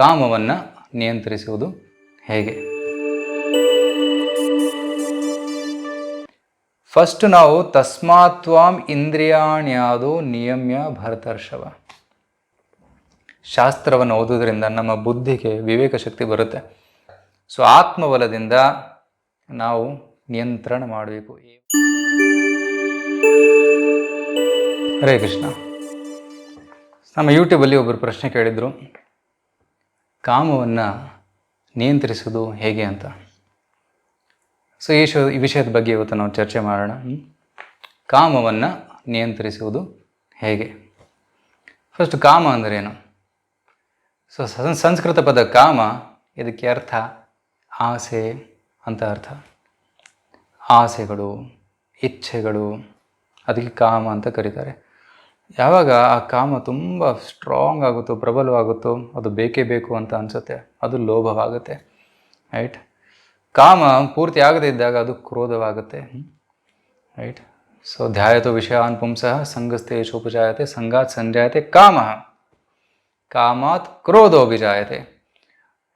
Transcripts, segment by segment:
ಕಾಮವನ್ನು ನಿಯಂತ್ರಿಸುವುದು ಹೇಗೆ? ಫಸ್ಟ್ ನಾವು ತಸ್ಮಾತ್ವಾಂ ಇಂದ್ರಿಯಾಣ್ಯಾದು ನಿಯಮ್ಯ ಭರತರ್ಷವ. ಶಾಸ್ತ್ರವನ್ನು ಓದೋದ್ರಿಂದ ನಮ್ಮ ಬುದ್ಧಿಗೆ ವಿವೇಕ ಶಕ್ತಿ ಬರುತ್ತೆ. ಸೊ ಆತ್ಮಬಲದಿಂದ ನಾವು ನಿಯಂತ್ರಣ ಮಾಡಬೇಕು. ಹರೇ ಕೃಷ್ಣ. ನಮ್ಮ ಯೂಟ್ಯೂಬಲ್ಲಿ ಒಬ್ಬರು ಪ್ರಶ್ನೆ ಕೇಳಿದರು. ಕಾಮವನ್ನು ನಿಯಂತ್ರಿಸೋದು ಹೇಗೆ ಅಂತ? ಸೊ ಈ ಶೋ ಈ ವಿಷಯದ ಬಗ್ಗೆ ಇವತ್ತು ನಾವು ಚರ್ಚೆ ಮಾಡೋಣ? ಕಾಮವನ್ನು ನಿಯಂತ್ರಿಸುವುದು ಹೇಗೆ? ಫಸ್ಟ್ ಕಾಮ ಅಂದ್ರೇನು? ಸಂ- ಸಂಸ್ಕೃತ ಪದ ಕಾಮ, ಇದಕ್ಕೆ ಅರ್ಥ ಆಸೆ ಅಂತ ಅರ್ಥ. ಆಸೆಗಳು, ಇಚ್ಛೆಗಳು, ಅದಕ್ಕೆ ಕಾಮ ಅಂತ ಕರೀತಾರೆ. ಯಾವಾಗ ಆ ಕಾಮ ತುಂಬ ಸ್ಟ್ರಾಂಗ್ ಆಗುತ್ತೋ, ಪ್ರಬಲವಾಗುತ್ತೋ, ಅದು ಬೇಕೇ ಬೇಕು ಅಂತ ಅನಿಸುತ್ತೆ. ಅದು ಲೋಭವಾಗುತ್ತೆ ರೈಟ್ ಕಾಮ ಪೂರ್ತಿ ಆಗದೇ ಇದ್ದಾಗ ಅದು ಕ್ರೋಧವಾಗುತ್ತೆ ರೈಟ್ ಸೊ ಧ್ಯಾಯತೋ ವಿಷಯಾನ್ ಪುಂಸಃ ಸಂಘಸ್ಥೆ ಶೋಪಜಾಯತೆ, ಸಂಗಾತ್ ಸಂಜಾಯತೆ ಕಾಮ. ಕಾಮಾತ್ ಕ್ರೋಧೋ ಬಿಜಾಯತೆ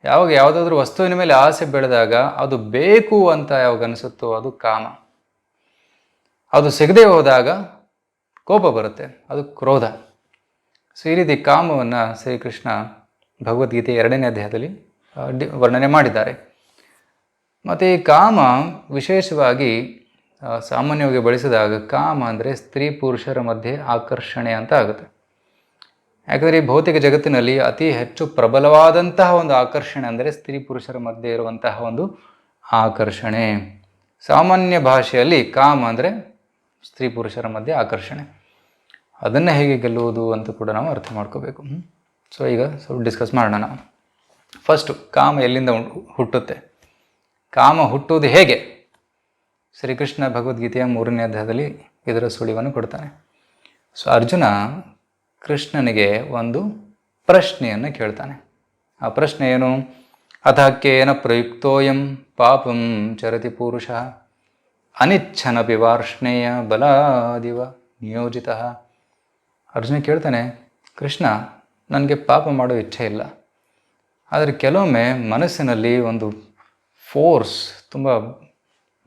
ಯಾವಾಗ ಯಾವುದಾದ್ರೂ ವಸ್ತುವಿನ ಮೇಲೆ ಆಸೆ ಬೆಳೆದಾಗ ಅದು ಬೇಕು ಅಂತ ಯಾವಾಗ ಅನಿಸುತ್ತೋ ಅದು ಕಾಮ. ಅದು ಸಿಗದೆ ಹೋದಾಗ ಕೋಪ ಬರುತ್ತೆ, ಅದು ಕ್ರೋಧ. ಸೊ ಈ ರೀತಿ ಕಾಮವನ್ನು ಶ್ರೀಕೃಷ್ಣ ಭಗವದ್ಗೀತೆ ಎರಡನೇ ಅಧ್ಯಾಯದಲ್ಲಿ ಡಿ- ವರ್ಣನೆ ಮಾಡಿದ್ದಾರೆ. ಮತ್ತು ಈ ಕಾಮ ವಿಶೇಷವಾಗಿ ಸಾಮಾನ್ಯವಾಗಿ ಬಳಸಿದಾಗ ಕಾಮ ಅಂದರೆ ಸ್ತ್ರೀ ಪುರುಷರ ಮಧ್ಯೆ ಆಕರ್ಷಣೆ ಅಂತ ಆಗುತ್ತೆ. ಯಾಕಂದರೆ ಈ ಭೌತಿಕ ಜಗತ್ತಿನಲ್ಲಿ ಅತಿ ಹೆಚ್ಚು ಪ್ರಬಲವಾದಂತಹ ಒಂದು ಆಕರ್ಷಣೆ ಅಂದರೆ ಸ್ತ್ರೀ ಪುರುಷರ ಮಧ್ಯೆ ಇರುವಂತಹ ಒಂದು ಆಕರ್ಷಣೆ. ಸಾಮಾನ್ಯ ಭಾಷೆಯಲ್ಲಿ ಕಾಮ ಅಂದರೆ ಸ್ತ್ರೀ ಪುರುಷರ ಮಧ್ಯೆ ಆಕರ್ಷಣೆ. ಅದನ್ನು ಹೇಗೆ ಗೆಲ್ಲುವುದು ಅಂತ ಕೂಡ ನಾವು ಅರ್ಥ ಮಾಡ್ಕೋಬೇಕು. ಸೊ ಈಗ ಸ್ವಲ್ಪ ಡಿಸ್ಕಸ್ ಮಾಡೋಣ ನಾವು. ಫಸ್ಟು ಕಾಮ ಎಲ್ಲಿಂದ ಹುಟ್ಟುತ್ತೆ? ಕಾಮ ಹುಟ್ಟುವುದು ಹೇಗೆ? ಶ್ರೀಕೃಷ್ಣ ಭಗವದ್ಗೀತೆಯ ಮೂರನೇ ಅಧ್ಯಾಯದಲ್ಲಿ ಇದರ ಸುಳಿವನ್ನು ಕೊಡ್ತಾನೆ. ಸೊ ಅರ್ಜುನ ಕೃಷ್ಣನಿಗೆ ಒಂದು ಪ್ರಶ್ನೆಯನ್ನು ಕೇಳ್ತಾನೆ. ಆ ಪ್ರಶ್ನೆ ಏನು? ಅಥಕೇನ ಪ್ರಯುಕ್ತೋಯಂ ಪಾಪಂ ಚರತಿ ಪುರುಷ ಅನಿಚ್ಛನಪಿ ವಾರ್ಷ್ಣೇಯ ಬಲಾದಿವ ನಿಯೋಜಿತ. ಅರ್ಜುನ ಕೇಳ್ತಾನೆ, ಕೃಷ್ಣ, ನನಗೆ ಪಾಪ ಮಾಡೋ ಇಚ್ಛೆ ಇಲ್ಲ. ಆದರೆ ಕೆಲವೊಮ್ಮೆ ಮನಸ್ಸಿನಲ್ಲಿ ಒಂದು ಫೋರ್ಸ್, ತುಂಬ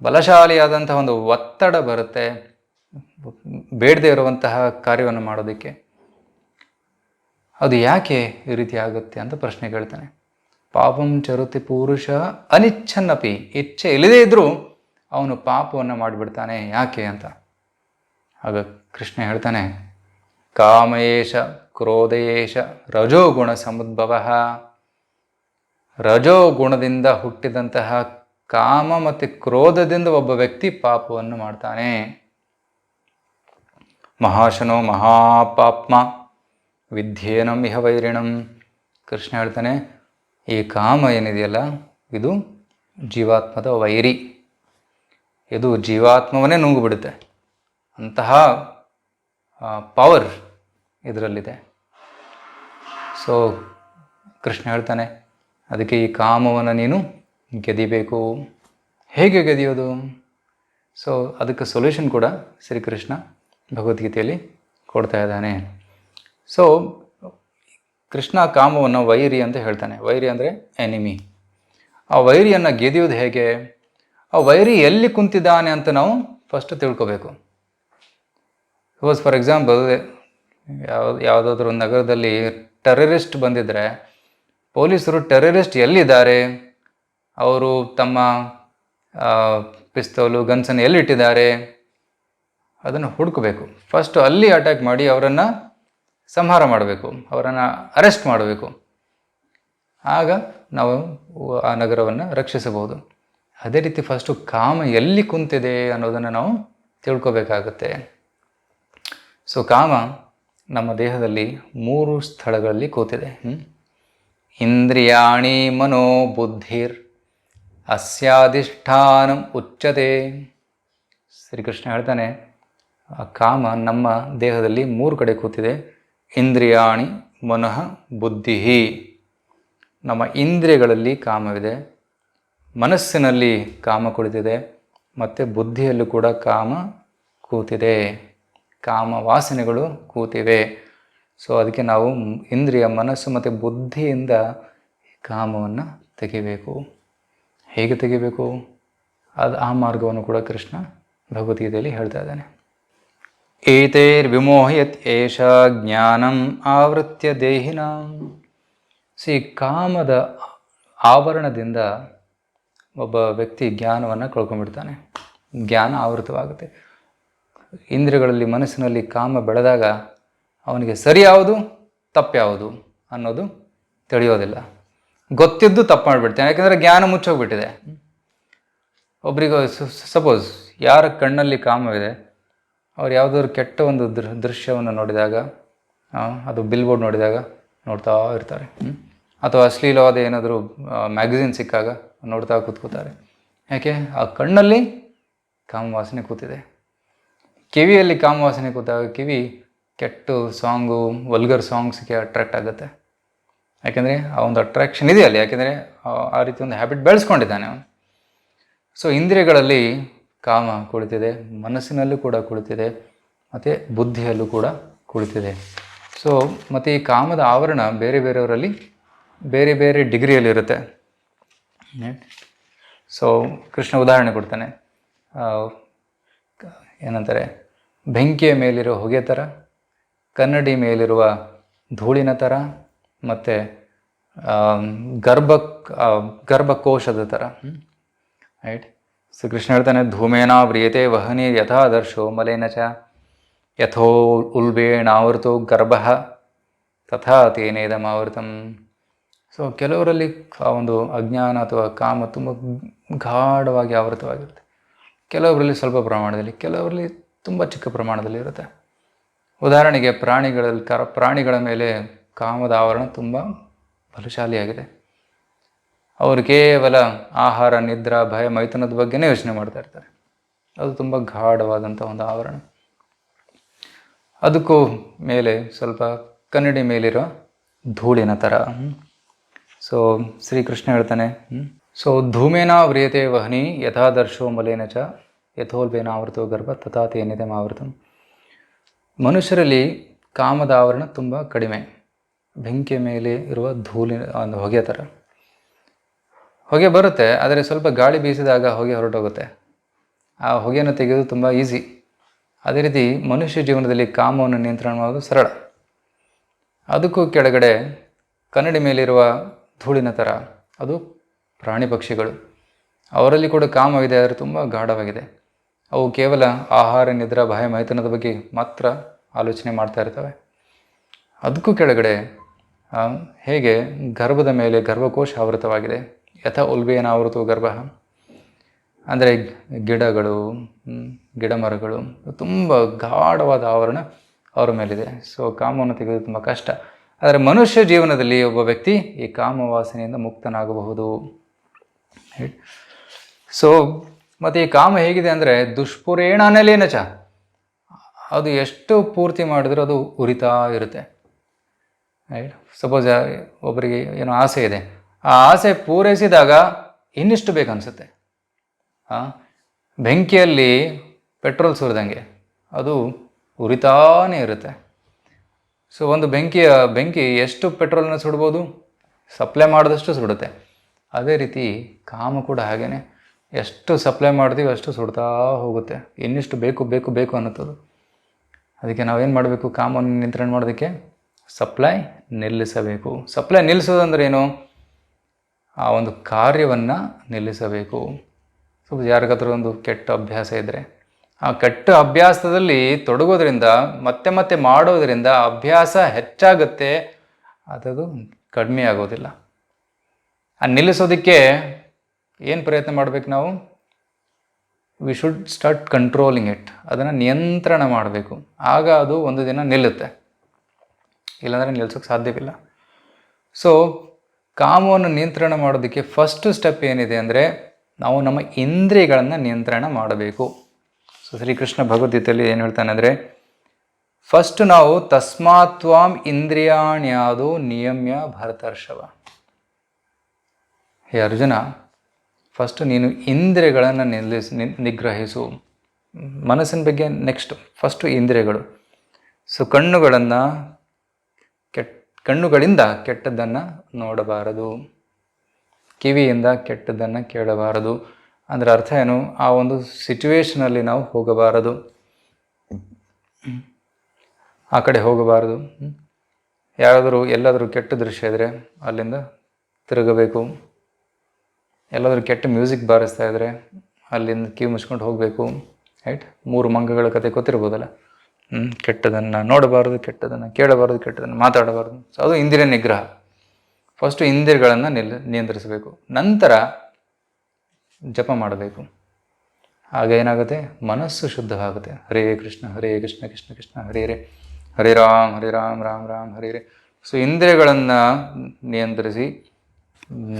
ಬಲಶಾಲಿಯಾದಂತಹ ಒಂದು ಒತ್ತಡ ಬರುತ್ತೆ, ಬೇಡದೇ ಇರುವಂತಹ ಕಾರ್ಯವನ್ನು ಮಾಡೋದಕ್ಕೆ. ಅದು ಯಾಕೆ ಈ ರೀತಿ ಆಗುತ್ತೆ ಅಂತ ಪ್ರಶ್ನೆ ಕೇಳ್ತಾನೆ. ಪಾಪಂ ಚರುತಿ ಪುರುಷ ಅನಿಚ್ಛನ್ನಪಿ, ಇಚ್ಛೆ ಇಲ್ಲದೇ ಇದ್ದರೂ ಅವನು ಪಾಪವನ್ನು ಮಾಡಿಬಿಡ್ತಾನೆ, ಯಾಕೆ ಅಂತ? ಆಗ ಕೃಷ್ಣ ಹೇಳ್ತಾನೆ, ಕಾಮಯೇಶ ಕ್ರೋಧಯೇಶ ರಜೋಗುಣ ಸಮುದ್ಭವ. ರಜೋಗುಣದಿಂದ ಹುಟ್ಟಿದಂತಹ ಕಾಮ ಮತ್ತು ಕ್ರೋಧದಿಂದ ಒಬ್ಬ ವ್ಯಕ್ತಿ ಪಾಪವನ್ನು ಮಾಡ್ತಾನೆ. ಮಹಾಶನೋ ಮಹಾಪಾಪ್ಮ, ವಿದ್ಯೇನಂ ಇಹ ವೈರಿಣಂ. ಕೃಷ್ಣ ಹೇಳ್ತಾನೆ, ಈ ಕಾಮ ಏನಿದೆಯಲ್ಲ, ಇದು ಜೀವಾತ್ಮದ ವೈರಿ. ಇದು ಜೀವಾತ್ಮವನ್ನೇ ನುಂಗು ಬಿಡುತ್ತೆ ಅಂತಹ ಪವರ್ ಇದರಲ್ಲಿದೆ. ಸೊ ಕೃಷ್ಣ ಹೇಳ್ತಾನೆ, ಅದಕ್ಕೆ ಈ ಕಾಮವನ್ನು ನೀನು ಗೆದಿಬೇಕು. ಹೇಗೆ ಗೆದಿಯೋದು? ಸೊ ಅದಕ್ಕೆ ಸೊಲ್ಯೂಷನ್ ಕೂಡ ಶ್ರೀಕೃಷ್ಣ ಭಗವದ್ಗೀತೆಯಲ್ಲಿ ಕೊಡ್ತಾ ಇದ್ದಾನೆ. ಸೊ ಕೃಷ್ಣ ಕಾಮವನ್ನು ವೈರಿ ಅಂತ ಹೇಳ್ತಾನೆ. ವೈರಿ ಅಂದರೆ ಎನಿಮಿ ಆ ವೈರಿಯನ್ನು ಗೆದಿಯೋದು ಹೇಗೆ? ಆ ವೈರಿ ಎಲ್ಲಿ ಕುಂತಿದ್ದಾನೆ ಅಂತ ನಾವು ಫಸ್ಟ್ ತಿಳ್ಕೊಬೇಕು. ಸಪೋಸ್ ಫಾರ್ ಎಕ್ಸಾಂಪಲ್ ಯಾವ ಯಾವುದಾದ್ರೂ ನಗರದಲ್ಲಿ ಟೆರರಿಸ್ಟ್ ಬಂದಿದ್ದರೆ ಪೊಲೀಸರು ಟೆರರಿಸ್ಟ್ ಎಲ್ಲಿದ್ದಾರೆ? ಅವರು ತಮ್ಮ ಪಿಸ್ತೋಲು ಗನ್ಸನ್ನು ಎಲ್ಲಿಟ್ಟಿದ್ದಾರೆ? ಅದನ್ನು ಹುಡುಕಬೇಕು. ಫಸ್ಟ್ ಅಲ್ಲಿ ಅಟ್ಯಾಕ್ ಮಾಡಿ ಅವರನ್ನು ಸಂಹಾರ ಮಾಡಬೇಕು, ಅವರನ್ನು ಅರೆಸ್ಟ್ ಮಾಡಬೇಕು. ಆಗ ನಾವು ಆ ನಗರವನ್ನು ರಕ್ಷಿಸಬಹುದು. ಅದೇ ರೀತಿ ಫಸ್ಟು ಕಾಮ ಎಲ್ಲಿ ಕುಂತಿದೆ ಅನ್ನೋದನ್ನು ನಾವು ತಿಳ್ಕೊಬೇಕಾಗುತ್ತೆ. ಸೊ ಕಾಮ ನಮ್ಮ ದೇಹದಲ್ಲಿ ಮೂರು ಸ್ಥಳಗಳಲ್ಲಿ ಕೂತಿದೆ? ಇಂದ್ರಿಯಾಣಿ ಮನೋ ಬುದ್ಧಿರ್ ಅಸ್ಯಾಧಿಷ್ಠಾನ ಉಚ್ಚತೆ ಶ್ರೀಕೃಷ್ಣ ಹೇಳ್ತಾನೆ, ಆ ಕಾಮ ನಮ್ಮ ದೇಹದಲ್ಲಿ ಮೂರು ಕಡೆ ಕೂತಿದೆ. ಇಂದ್ರಿಯಾಣಿ ಮನಃ ಬುದ್ಧಿ ನಮ್ಮ ಇಂದ್ರಿಯಗಳಲ್ಲಿ ಕಾಮವಿದೆ. ಮನಸ್ಸಿನಲ್ಲಿ ಕಾಮ ಕುಳಿತಿದೆ, ಮತ್ತು ಬುದ್ಧಿಯಲ್ಲೂ ಕೂಡ ಕಾಮ ಕೂತಿದೆ. ಕಾಮ ವಾಸನೆಗಳು ಕೂತಿವೆ ಸೊ ಅದಕ್ಕೆ ನಾವು ಇಂದ್ರಿಯ ಮನಸ್ಸು ಮತ್ತು ಬುದ್ಧಿಯಿಂದ ಕಾಮವನ್ನು ತೆಗಿಬೇಕು. ಹೇಗೆ ತೆಗಿಬೇಕು? ಅದು ಆ ಮಾರ್ಗವನ್ನು ಕೂಡ ಕೃಷ್ಣ ಭಗವದ್ಗೀತೆಯಲ್ಲಿ ಹೇಳ್ತಾ ಇದ್ದಾನೆ. ಏತೈರ್ವಿಮೋಹಯತ್ ಏಷ ಜ್ಞಾನಂ ಆವೃತ್ಯ ದೇಹಿನ. ಸಿ ಕಾಮದ ಆವರಣದಿಂದ ಒಬ್ಬ ವ್ಯಕ್ತಿ ಜ್ಞಾನವನ್ನು ಕಳ್ಕೊಂಡ್ಬಿಡ್ತಾನೆ. ಜ್ಞಾನ ಆವೃತವಾಗುತ್ತೆ. ಇಂದ್ರಿಯಗಳಲ್ಲಿ ಮನಸ್ಸಿನಲ್ಲಿ ಕಾಮ ಬೆಳೆದಾಗ ಅವನಿಗೆ ಸರಿ ಯಾವುದು ತಪ್ಪು ಯಾವುದು ಅನ್ನೋದು ತಿಳಿಯೋದಿಲ್ಲ. ಗೊತ್ತಿದ್ದು ತಪ್ಪು ಮಾಡಿಬಿಡ್ತಾನೆ. ಯಾಕೆಂದರೆ ಜ್ಞಾನ ಮುಚ್ಚೋಗ್ಬಿಟ್ಟಿದೆ. ಒಬ್ರಿಗೆ ಸಪೋಸ್ ಯಾರ ಕಣ್ಣಲ್ಲಿ ಕಾಮವಿದೆ, ಅವ್ರು ಯಾವುದಾದ್ರು ಕೆಟ್ಟ ಒಂದು ದೃಶ್ಯವನ್ನು ನೋಡಿದಾಗ ಅದು ಬಿಲ್ ಬೋರ್ಡ್ ನೋಡಿದಾಗ ನೋಡ್ತಾ ಇರ್ತಾರೆ? ಅಥವಾ ಅಶ್ಲೀಲವಾದ ಏನಾದರೂ ಮ್ಯಾಗಝಿನ್ ಸಿಕ್ಕಾಗ ನೋಡ್ತಾ ಕೂತ್ಕೋತಾರೆ. ಯಾಕೆ? ಆ ಕಣ್ಣಲ್ಲಿ ಕಾಮವಾಸನೆ ಕೂತಿದೆ. ಕಿವಿಯಲ್ಲಿ ಕಾಮವಾಸನೆ ಕೂತಾಗ ಕಿವಿ ಕೆಟ್ಟು ಸಾಂಗು, ವಲ್ಗರ್ ಸಾಂಗ್ಸ್ಗೆ ಅಟ್ರಾಕ್ಟ್ ಆಗುತ್ತೆ. ಯಾಕೆಂದರೆ, ಆ ಒಂದು ಅಟ್ರಾಕ್ಷನ್ ಇದೆ ಅಲ್ಲಿ ಯಾಕೆಂದರೆ, ಆ ರೀತಿ ಒಂದು ಹ್ಯಾಬಿಟ್ ಬೆಳೆಸ್ಕೊಂಡಿದ್ದಾನೆ ಅವನು. ಸೊ ಇಂದ್ರಿಯಗಳಲ್ಲಿ ಕಾಮ ಕುಳಿತಿದೆ, ಮನಸ್ಸಿನಲ್ಲೂ ಕೂಡ ಕುಳಿತಿದೆ, ಮತ್ತು ಬುದ್ಧಿಯಲ್ಲೂ ಕೂಡ ಕುಳಿತಿದೆ. ಸೊ ಮತ್ತು ಈ ಕಾಮದ ಆವರಣ ಬೇರೆ ಬೇರೆಯವರಲ್ಲಿ ಬೇರೆ ಬೇರೆ ಡಿಗ್ರಿಯಲ್ಲಿರುತ್ತೆ ಸೊ ಕೃಷ್ಣ ಉದಾಹರಣೆ ಕೊಡ್ತಾನೆ. ಏನಂತಾರೆ? ಬೆಂಕಿಯ ಮೇಲಿರೋ ಹೊಗೆ ಥರ ಕನ್ನಡಿ ಮೇಲಿರುವ ಧೂಳಿನ ಥರ ಮತ್ತು ಗರ್ಭ ಗರ್ಭಕೋಶದ ಥರ ರೈಟ್ ಸೊ ಕೃಷ್ಣ ಹೇಳ್ತಾನೆ, ಧೂಮೇನ ವ್ರಿಯತೆ ವಹನಿ ಯಥಾದರ್ಶೋ ಮಲೇನ ಚ, ಯಥೋ ಉಲ್ಬೇಣಾವೃತೋ ಗರ್ಭ, ತಥಾ ತೇನೇದಮಾವೃತಂ. ಸೊ ಕೆಲವರಲ್ಲಿ ಆ ಒಂದು ಅಜ್ಞಾನ ಅಥವಾ ಕಾಮ ತುಂಬ ಗಾಢವಾಗಿ ಆವೃತವಾಗಿರುತ್ತೆ. ಕೆಲವರಲ್ಲಿ ಸ್ವಲ್ಪ ಪ್ರಮಾಣದಲ್ಲಿ, ಕೆಲವರಲ್ಲಿ ತುಂಬ ಚಿಕ್ಕ ಪ್ರಮಾಣದಲ್ಲಿ ಇರುತ್ತೆ. ಉದಾಹರಣೆಗೆ ಪ್ರಾಣಿಗಳಲ್ಲಿ, ಕರ, ಪ್ರಾಣಿಗಳ ಮೇಲೆ ಕಾಮದ ಆವರಣ ತುಂಬ ಬಲಶಾಲಿಯಾಗಿದೆ. ಅವರು ಕೇವಲ ಆಹಾರ, ನಿದ್ರಾ, ಭಯ, ಮೈಥುನದ ಬಗ್ಗೆನೇ ಯೋಚನೆ ಮಾಡ್ತಾ ಇರ್ತಾರೆ. ಅದು ತುಂಬ ಗಾಢವಾದಂಥ ಒಂದು ಆವರಣ. ಅದಕ್ಕೂ ಮೇಲೆ ಸ್ವಲ್ಪ ಕನ್ನಡಿ ಮೇಲಿರೋ ಧೂಳಿನ ಥರ ಸೊ ಶ್ರೀಕೃಷ್ಣ ಹೇಳ್ತಾನೆ ಸೊ ಧೂಮೇನ ವ್ರಿಯತೆ ವಹನಿ ಯಥಾದರ್ಶೋ ಮಲೇನ ಚ ಯಥೋಲ್ಬೇನ ಆವೃತೋ ಗರ್ಭ ತಥಾ ತೇನಿದೆ ಆವೃತ ಮನುಷ್ಯರಲ್ಲಿ ಕಾಮದ ಆವರಣ ತುಂಬ ಕಡಿಮೆ. ಬೆಂಕಿಯ ಮೇಲೆ ಇರುವ ಧೂಲಿನ ಒಂದು ಹೊಗೆ ಥರ ಹೊಗೆ ಬರುತ್ತೆ, ಆದರೆ ಸ್ವಲ್ಪ ಗಾಳಿ ಬೀಸಿದಾಗ ಹೊಗೆ ಹೊರಟೋಗುತ್ತೆ. ಆ ಹೊಗೆಯನ್ನು ತೆಗೆಯೋದು ತುಂಬ ಈಸಿ. ಅದೇ ರೀತಿ ಮನುಷ್ಯ ಜೀವನದಲ್ಲಿ ಕಾಮವನ್ನು ನಿಯಂತ್ರಣ ಮಾಡೋದು ಸರಳ. ಅದಕ್ಕೂ ಕೆಳಗಡೆ ಕನ್ನಡಿ ಮೇಲಿರುವ ಧೂಳಿನ ಥರ ಅದು ಪ್ರಾಣಿ ಪಕ್ಷಿಗಳು. ಅವರಲ್ಲಿ ಕೂಡ ಕಾಮವಿದೆ, ಆದರೆ ತುಂಬ ಗಾಢವಾಗಿದೆ. ಅವು ಕೇವಲ ಆಹಾರ, ನಿದ್ರಾ ಭಯ ಮೈಥುನದ ಬಗ್ಗೆ ಮಾತ್ರ ಆಲೋಚನೆ ಮಾಡ್ತಾ ಇರ್ತವೆ. ಅದಕ್ಕೂ ಕೆಳಗಡೆ ಹೇಗೆ ಗರ್ಭದ ಮೇಲೆ ಗರ್ಭಕೋಶ ಆವೃತವಾಗಿದೆ. ಯಥ ಉಲ್ಬೇನ ಆವೃತವು ಗರ್ಭ. ಅಂದರೆ ಗಿಡಗಳು ಗಿಡ ಮರಗಳು ತುಂಬ ಗಾಢವಾದ ಆವರಣ ಅವರ ಮೇಲಿದೆ. ಸೊ ಕಾಮವನ್ನು ತೆಗೆದು ತುಂಬ ಕಷ್ಟ. ಆದರೆ ಮನುಷ್ಯ ಜೀವನದಲ್ಲಿ ಒಬ್ಬ ವ್ಯಕ್ತಿ ಈ ಕಾಮ ವಾಸನೆಯಿಂದ ಮುಕ್ತನಾಗಬಹುದು ಸೊ ಮತ್ತು ಈ ಕಾಮ ಹೇಗಿದೆ ಅಂದರೆ ದುಷ್ಪುರೇಣ ಅನಲೇನ ಚ. ಅದು ಎಷ್ಟು ಪೂರ್ತಿ ಮಾಡಿದ್ರೂ ಅದು ಉರಿತಾ ಇರುತ್ತೆ. ರೈಟ್ ಸಪೋಸ್ ಒಬ್ಬರಿಗೆ ಏನೋ ಆಸೆ ಇದೆ. ಆ ಆಸೆ ಪೂರೈಸಿದಾಗ ಇನ್ನಿಷ್ಟು ಬೇಕನ್ಸುತ್ತೆ. ಬೆಂಕಿಯಲ್ಲಿ ಪೆಟ್ರೋಲ್ ಸುರಿದಂಗೆ ಅದು ಉರಿತಾನೇ ಇರುತ್ತೆ. ಸೊ ಒಂದು ಬೆಂಕಿಯ, ಬೆಂಕಿ ಎಷ್ಟು ಪೆಟ್ರೋಲ್ನ ಸುಡ್ಬೋದು? ಸಪ್ಲೈ ಮಾಡಿದಷ್ಟು ಸುಡುತ್ತೆ. ಅದೇ ರೀತಿ ಕಾಮ ಕೂಡ ಹಾಗೇ ಎಷ್ಟು ಸಪ್ಲೈ ಮಾಡ್ತೀವಿ ಅಷ್ಟು ಸುಡ್ತಾ ಹೋಗುತ್ತೆ. ಇನ್ನಿಷ್ಟು ಬೇಕು ಬೇಕು ಬೇಕು ಅನ್ನುತ್ತದು. ಅದಕ್ಕೆ ನಾವೇನು ಮಾಡಬೇಕು? ಕಾಮನ್ನು ನಿಯಂತ್ರಣ ಮಾಡೋದಕ್ಕೆ ಸಪ್ಲೈ ನಿಲ್ಲಿಸಬೇಕು. ಸಪ್ಲೈ ನಿಲ್ಲಿಸೋದಂದ್ರೆ ಏನು ಆ ಒಂದು ಕಾರ್ಯವನ್ನು ನಿಲ್ಲಿಸಬೇಕು. ಸೊ ಯಾರಿಗಾದ್ರೂ ಒಂದು ಕೆಟ್ಟ ಅಭ್ಯಾಸ ಇದ್ದರೆ ಆ ಕೆಟ್ಟ ಅಭ್ಯಾಸದಲ್ಲಿ ತೊಡಗೋದ್ರಿಂದ, ಮತ್ತೆ ಮತ್ತೆ ಮಾಡೋದ್ರಿಂದ ಅಭ್ಯಾಸ ಹೆಚ್ಚಾಗುತ್ತೆ. ಅದು ಕಡಿಮೆ ಆಗೋದಿಲ್ಲ. ಆ ನಿಲ್ಲಿಸೋದಕ್ಕೆ ಏನು ಪ್ರಯತ್ನ ಮಾಡಬೇಕು ನಾವು? We should start controlling it ಅದನ್ನು ನಿಯಂತ್ರಣ ಮಾಡಬೇಕು. ಆಗ ಅದು ಒಂದು ದಿನ ನಿಲ್ಲುತ್ತೆ. ಇಲ್ಲಾಂದರೆ ನಿಲ್ಸೋಕ್ಕೆ ಸಾಧ್ಯವಿಲ್ಲ. ಸೊ ಕಾಮವನ್ನು ನಿಯಂತ್ರಣ ಮಾಡೋದಕ್ಕೆ ಫಸ್ಟ್ ಸ್ಟೆಪ್ ಏನಿದೆ ಅಂದರೆ, ನಾವು ನಮ್ಮ ಇಂದ್ರಿಯಗಳನ್ನು ನಿಯಂತ್ರಣ ಮಾಡಬೇಕು. ಸೊ ಶ್ರೀಕೃಷ್ಣ ಭಗವದ್ಗೀತೆಯಲ್ಲಿ ಏನು ಹೇಳ್ತಾನೆ ಅಂದರೆ, ಫಸ್ಟ್ ನಾವು ತಸ್ಮಾತ್ವಾಂ ಇಂದ್ರಿಯಾಣ್ಯಾದು ನಿಯಮ್ಯ ಭರತರ್ಷವ. ಹೇ ಅರ್ಜುನ, ಫಸ್ಟ್ ನೀನು ಇಂದ್ರಿಯಗಳನ್ನು ನಿಲ್ಲಿಸ್ ನಿಗ್ರಹಿಸು. ಮನಸ್ಸಿನ ಬಗ್ಗೆ ನೆಕ್ಸ್ಟ್ ಫಸ್ಟು ಇಂದ್ರಿಯಗಳು. ಸೊ ಕಣ್ಣುಗಳನ್ನು ಕೆಟ್ ಕಣ್ಣುಗಳಿಂದ ಕೆಟ್ಟದ್ದನ್ನು ನೋಡಬಾರದು. ಕಿವಿಯಿಂದ ಕೆಟ್ಟದ್ದನ್ನು ಕೇಳಬಾರದು. ಅಂದರೆ ಅರ್ಥ ಏನು? ಆ ಒಂದು ಸಿಚುವೇಶನಲ್ಲಿ ನಾವು ಹೋಗಬಾರದು. ಆ ಕಡೆ ಹೋಗಬಾರದು. ಯಾರಾದರೂ ಎಲ್ಲಾದರೂ ಕೆಟ್ಟ ದೃಶ್ಯ ಇದ್ದರೆ ಅಲ್ಲಿಂದ ತಿರುಗಬೇಕು. ಎಲ್ಲಾದರೂ ಕೆಟ್ಟ ಮ್ಯೂಸಿಕ್ ಬಾರಿಸ್ತಾ ಇದ್ದರೆ ಅಲ್ಲಿಂದ ಕಿವಿ ಮುಚ್ಕೊಂಡು ಹೋಗಬೇಕು. ರೈಟ್ ಮೂರು ಮಂಗಗಳ ಕತೆ ಗೊತ್ತಿರ್ಬೋದಲ್ಲ? ಹ್ಞೂ ಕೆಟ್ಟದನ್ನು ನೋಡಬಾರದು, ಕೆಟ್ಟದನ್ನು ಕೇಳಬಾರದು, ಕೆಟ್ಟದನ್ನು ಮಾತಾಡಬಾರದು. ಸೊ ಅದು ಇಂದಿರ ನಿಗ್ರಹ. ಫಸ್ಟು ಇಂದಿರಗಳನ್ನು ನಿಲ್, ನಿಯಂತ್ರಿಸಬೇಕು. ನಂತರ ಜಪ ಮಾಡಬೇಕು. ಆಗ ಏನಾಗುತ್ತೆ? ಮನಸ್ಸು ಶುದ್ಧವಾಗುತ್ತೆ. ಹರೇ ಕೃಷ್ಣ ಹರೇ ಕೃಷ್ಣ ಕೃಷ್ಣ ಕೃಷ್ಣ, ಹರೇ ರೇ ಹರೇ ರಾಮ್ ಹರೇ ರಾಮ್ ರಾಮ್ ರಾಮ್, ಹರೇ ರೇ ಸೊ, ಇಂದ್ರಿಯಗಳನ್ನು ನಿಯಂತ್ರಿಸಿ,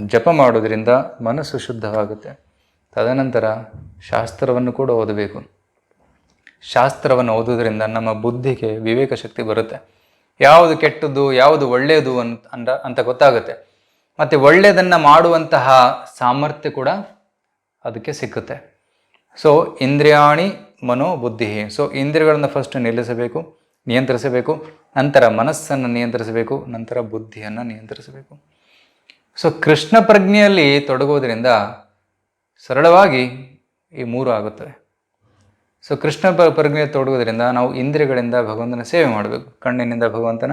ಜಪ ಮಾಡೋದ್ರಿಂದ ಮನಸ್ಸು ಶುದ್ಧವಾಗುತ್ತೆ. ತದನಂತರ ಶಾಸ್ತ್ರವನ್ನು ಕೂಡ ಓದಬೇಕು. ಶಾಸ್ತ್ರವನ್ನು ಓದೋದ್ರಿಂದ ನಮ್ಮ ಬುದ್ಧಿಗೆ ವಿವೇಕ ಶಕ್ತಿ ಬರುತ್ತೆ. ಯಾವುದು ಕೆಟ್ಟದ್ದು, ಯಾವುದು ಒಳ್ಳೆಯದು ಅಂತ ಅಂತ ಗೊತ್ತಾಗುತ್ತೆ. ಮತ್ತು ಒಳ್ಳೆಯದನ್ನು ಮಾಡುವಂತಹ ಸಾಮರ್ಥ್ಯ ಕೂಡ ಅದಕ್ಕೆ ಸಿಕ್ಕುತ್ತೆ. ಸೊ ಇಂದ್ರಿಯಾಣಿ ಮನೋಬುದ್ಧಿ ಸೊ ಇಂದ್ರಿಯಗಳನ್ನು ಫಸ್ಟ್ ನಿಲ್ಲಿಸಬೇಕು, ನಿಯಂತ್ರಿಸಬೇಕು, ನಂತರ ಮನಸ್ಸನ್ನು ನಿಯಂತ್ರಿಸಬೇಕು, ನಂತರ ಬುದ್ಧಿಯನ್ನು ನಿಯಂತ್ರಿಸಬೇಕು. ಸೊ ಕೃಷ್ಣ ಪ್ರಜ್ಞೆಯಲ್ಲಿ ತೊಡಗೋದ್ರಿಂದ ಸರಳವಾಗಿ ಈ ಮೂರು ಆಗುತ್ತವೆ. ಸೊ ಕೃಷ್ಣ ಪ್ರಜ್ಞೆ ತೊಡಗೋದ್ರಿಂದ ನಾವು ಇಂದ್ರಿಯಗಳಿಂದ ಭಗವಂತನ ಸೇವೆ ಮಾಡಬೇಕು. ಕಣ್ಣಿನಿಂದ ಭಗವಂತನ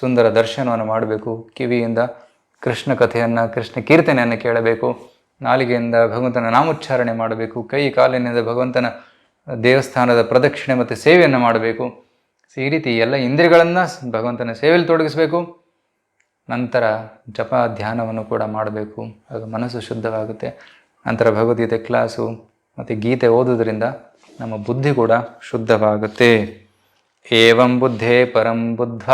ಸುಂದರ ದರ್ಶನವನ್ನು ಮಾಡಬೇಕು. ಕಿವಿಯಿಂದ ಕೃಷ್ಣ ಕಥೆಯನ್ನು, ಕೃಷ್ಣ ಕೀರ್ತನೆಯನ್ನು ಕೇಳಬೇಕು. ನಾಲಿಗೆಯಿಂದ ಭಗವಂತನ ನಾಮೋಚ್ಚಾರಣೆ ಮಾಡಬೇಕು, ಕೈ ಕಾಲಿನಿಂದ ಭಗವಂತನ ದೇವಸ್ಥಾನದ ಪ್ರದಕ್ಷಿಣೆ ಮತ್ತು ಸೇವೆಯನ್ನು ಮಾಡಬೇಕು. ಈ ರೀತಿ ಎಲ್ಲ ಇಂದ್ರಿಯಗಳನ್ನು ಭಗವಂತನ ಸೇವೆಯಲ್ಲಿ ತೊಡಗಿಸಬೇಕು. ನಂತರ ಜಪ ಧ್ಯಾನವನ್ನು ಕೂಡ ಮಾಡಬೇಕು. ಆಗ ಮನಸ್ಸು ಶುದ್ಧವಾಗುತ್ತೆ. ನಂತರ ಭಗವದ್ಗೀತೆ ಕ್ಲಾಸು ಮತ್ತು ಗೀತೆ ಓದೋದ್ರಿಂದ ನಮ್ಮ ಬುದ್ಧಿ ಕೂಡ ಶುದ್ಧವಾಗುತ್ತೆ. ಏವಂ ಬುದ್ಧೇ ಪರಂ ಬುದ್ಧ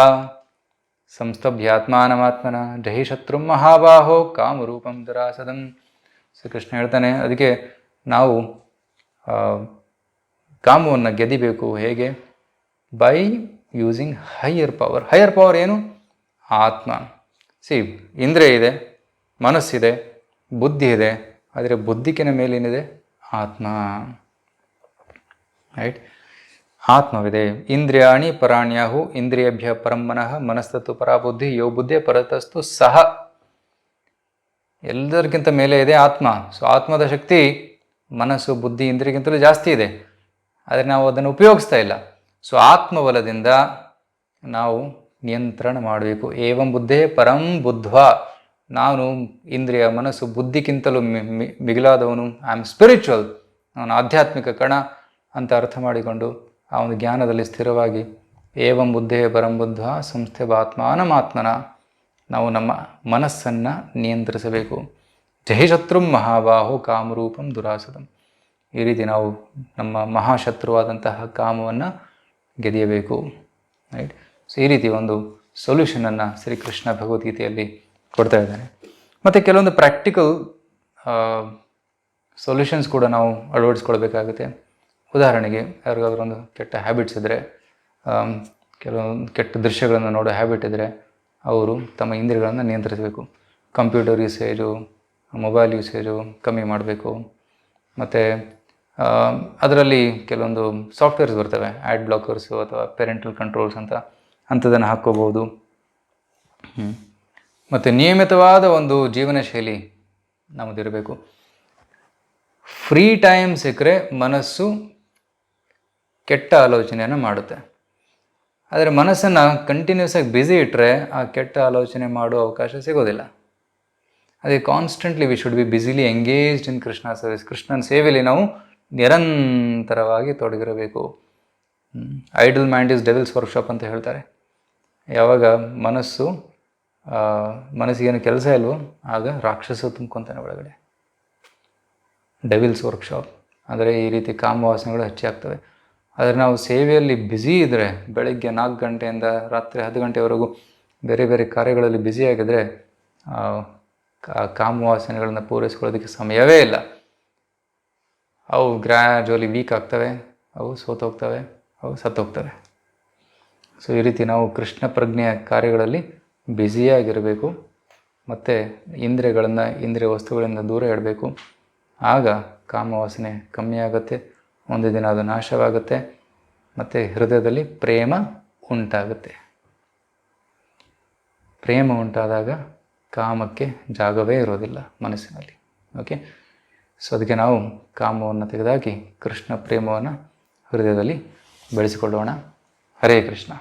ಸಂಸ್ತಭ್ಯಾತ್ಮಾನಮಾತ್ಮನ ಜಹಿ ಶತ್ರು ಮಹಾಬಾಹೋ ಕಾಮರೂಪಂ ದುರಾಸದಂ. ಶ್ರೀಕೃಷ್ಣ ಹೇಳ್ತಾನೆ, ಅದಕ್ಕೆ ನಾವು ಕಾಮವನ್ನು ಗೆದಿಬೇಕು ಹೇಗೆ? By using higher power higher power ಏನು? ಆತ್ಮ. ಸಿ ಇಂದ್ರಿಯ ಇದೆ, ಮನಸ್ಸಿದೆ, ಬುದ್ಧಿ ಇದೆ, ಆದರೆ ಬುದ್ಧಿಕಿನ ಮೇಲೇನಿದೆ ಆತ್ಮ. ರೈಟ್ ಆತ್ಮವಿದೆ. ಇಂದ್ರಿಯಾಣಿ ಪರಾಣ್ಯಾಹು ಇಂದ್ರಿಯಭ್ಯ ಮನಸ್ತತ್ವ ಮನಸ್ತತ್ತು ಪರಾಬುದ್ಧಿ ಯೋ ಬುದ್ಧಿ ಪರತಸ್ತು ಸಹ ಎಲ್ಲದಕ್ಕಿಂತ ಮೇಲೆ ಇದೆ ಆತ್ಮ. ಸೊ ಆತ್ಮದ ಶಕ್ತಿ ಮನಸ್ಸು, ಬುದ್ಧಿ ಇಂದ್ರಿಗಿಂತಲೂ ಜಾಸ್ತಿ ಇದೆ. ಆದರೆ ನಾವು ಅದನ್ನು ಉಪಯೋಗಿಸ್ತಾ ಇಲ್ಲ. ಸೊ ಆತ್ಮಬಲದಿಂದ ನಾವು ನಿಯಂತ್ರಣ ಮಾಡಬೇಕು. ಏವಂ ಬುದ್ಧೇ ಪರಂ ಬುದ್ಧ್ವ. ನಾನು ಇಂದ್ರಿಯ, ಮನಸ್ಸು ಬುದ್ಧಿಗಿಂತಲೂ ಮಿಗಿಲಾದವನು ಐ ಆಮ್ ಸ್ಪಿರಿಚುವಲ್ ನಾನು ಆಧ್ಯಾತ್ಮಿಕ ಕಣ ಅಂತ ಅರ್ಥ ಮಾಡಿಕೊಂಡು ಆ ಒಂದು ಜ್ಞಾನದಲ್ಲಿ ಸ್ಥಿರವಾಗಿ ಏವಂ ಬುದ್ಧೇ ಪರಂ ಬುದ್ಧ ಸಂಸ್ಥೆ ಆತ್ಮಾನಮಾತ್ಮನ ನಾವು ನಮ್ಮ ಮನಸ್ಸನ್ನು ನಿಯಂತ್ರಿಸಬೇಕು. ಜಹಿಶತ್ರು ಮಹಾಬಾಹು ಕಾಮರೂಪಂ ದುರಾಸದಂ. ಈ ರೀತಿ ನಾವು ನಮ್ಮ ಮಹಾಶತ್ರುವಾದಂತಹ ಕಾಮವನ್ನು ಗೆದಿಯಬೇಕು. ರೈಟ್ ಸೊ ಈ ರೀತಿ ಒಂದು ಸೊಲ್ಯೂಷನನ್ನು ಶ್ರೀಕೃಷ್ಣ ಭಗವದ್ಗೀತೆಯಲ್ಲಿ ಕೊಡ್ತಾ ಇದ್ದಾನೆ ಮತ್ತು ಕೆಲವೊಂದು ಪ್ರಾಕ್ಟಿಕಲ್ ಸೊಲ್ಯೂಷನ್ಸ್ ಕೂಡ ನಾವು ಅಳವಡಿಸ್ಕೊಳ್ಬೇಕಾಗುತ್ತೆ. ಉದಾಹರಣೆಗೆ, ಯಾರಿಗಾದ್ರೂ ಒಂದು ಕೆಟ್ಟ ಹ್ಯಾಬಿಟ್ಸ್ ಇದ್ದರೆ ಕೆಲವೊಂದು ಕೆಟ್ಟ ದೃಶ್ಯಗಳನ್ನು ನೋಡೋ ಹ್ಯಾಬಿಟ್ ಇದ್ದರೆ ಅವರು ತಮ್ಮ ಇಂದ್ರಿಯಗಳನ್ನು ನಿಯಂತ್ರಿಸಬೇಕು. ಕಂಪ್ಯೂಟರ್ ಯೂಸೇಜು ಮೊಬೈಲ್ ಯೂಸೇಜು ಕಮ್ಮಿ ಮಾಡಬೇಕು. ಮತ್ತು ಅದರಲ್ಲಿ ಕೆಲವೊಂದು ಸಾಫ್ಟ್ವೇರ್ಸ್ ಬರ್ತವೆ. ಆ್ಯಡ್ ಬ್ಲಾಕರ್ಸು ಅಥವಾ ಪೇರೆಂಟಲ್ ಕಂಟ್ರೋಲ್ಸ್ ಅಂತ ಅಂಥದ್ದನ್ನು ಹಾಕ್ಕೋಬೋದು ಮತ್ತು ನಿಯಮಿತವಾದ ಒಂದು ಜೀವನ ಶೈಲಿ ನಮ್ಮದಿರಬೇಕು. ಫ್ರೀ ಟೈಮ್ ಸಿಕ್ಕರೆ ಮನಸ್ಸು ಕೆಟ್ಟ ಆಲೋಚನೆಯನ್ನು ಮಾಡುತ್ತೆ. ಆದರೆ ಮನಸ್ಸನ್ನು ಕಂಟಿನ್ಯೂಸ್ ಆಗಿ ಬ್ಯುಸಿ ಇಟ್ಟರೆ ಆ ಕೆಟ್ಟ ಆಲೋಚನೆ ಮಾಡೋ ಅವಕಾಶ ಸಿಗೋದಿಲ್ಲ. ಅದೇ constantly we should be busily engaged in Krishna service ಕೃಷ್ಣನ ಸೇವೆಯಲ್ಲಿ ನಾವು ನಿರಂತರವಾಗಿ ತೊಡಗಿರಬೇಕು. Idle mind is devil's workshop ಅಂತ ಹೇಳ್ತಾರೆ. ಯಾವಾಗ ಮನಸ್ಸು ಮನಸ್ಸಿಗೇನು ಕೆಲಸ ಇಲ್ವೋ, ಆಗ ರಾಕ್ಷಸ ತುಂಬ್ಕೊತಾನೆ ಒಳಗಡೆ. ಡೆವಿಲ್ಸ್ ವರ್ಕ್ಶಾಪ್ ಅಂದರೆ ಈ ರೀತಿ ಕಾಮವಾಸನೆಗಳು ಹೆಚ್ಚಾಗ್ತವೆ. ಆದರೆ ನಾವು ಸೇವೆಯಲ್ಲಿ ಬ್ಯುಸಿ ಇದ್ದರೆ ಬೆಳಗ್ಗೆ ನಾಲ್ಕು ಗಂಟೆಯಿಂದ ರಾತ್ರಿ ಹತ್ತು ಗಂಟೆವರೆಗೂ ಬೇರೆ ಬೇರೆ ಕಾರ್ಯಗಳಲ್ಲಿ ಬ್ಯುಸಿಯಾಗಿದ್ದರೆ ಕಾಮವಾಸನೆಗಳನ್ನು ಪೂರೈಸ್ಕೊಳ್ಳೋದಕ್ಕೆ ಸಮಯವೇ ಇಲ್ಲ. ಅವು ಗ್ರಾಜುವಲಿ ವೀಕ್ ಆಗ್ತವೆ, ಅವು ಸೋತೋಗ್ತವೆ ಅವು ಸತ್ತೋಗ್ತವೆ ಸೊ ಈ ರೀತಿ ನಾವು ಕೃಷ್ಣ ಪ್ರಜ್ಞೆಯ ಕಾರ್ಯಗಳಲ್ಲಿ ಬ್ಯುಸಿಯಾಗಿರಬೇಕು ಮತ್ತು ಇಂದ್ರಿಯಗಳನ್ನು, ಇಂದ್ರಿಯ ವಸ್ತುಗಳಿಂದ ದೂರ ಇಡಬೇಕು. ಆಗ ಕಾಮವಾಸನೆ ಕಮ್ಮಿ ಆಗುತ್ತೆ. ಒಂದು ದಿನ ಅದು ನಾಶವಾಗುತ್ತೆ, ಮತ್ತು ಹೃದಯದಲ್ಲಿ ಪ್ರೇಮ ಉಂಟಾಗುತ್ತೆ. ಪ್ರೇಮ ಉಂಟಾದಾಗ ಕಾಮಕ್ಕೆ ಜಾಗವೇ ಇರೋದಿಲ್ಲ ಮನಸ್ಸಿನಲ್ಲಿ ಓಕೆ ಸೊ ಅದಕ್ಕೆ ನಾವು ಕಾಮವನ್ನು ತೆಗೆದಾಕಿ ಕೃಷ್ಣ ಪ್ರೇಮವನ್ನು ಹೃದಯದಲ್ಲಿ ಬೆಳೆಸಿಕೊಳ್ಳೋಣ. ಹರೇ ಕೃಷ್ಣ.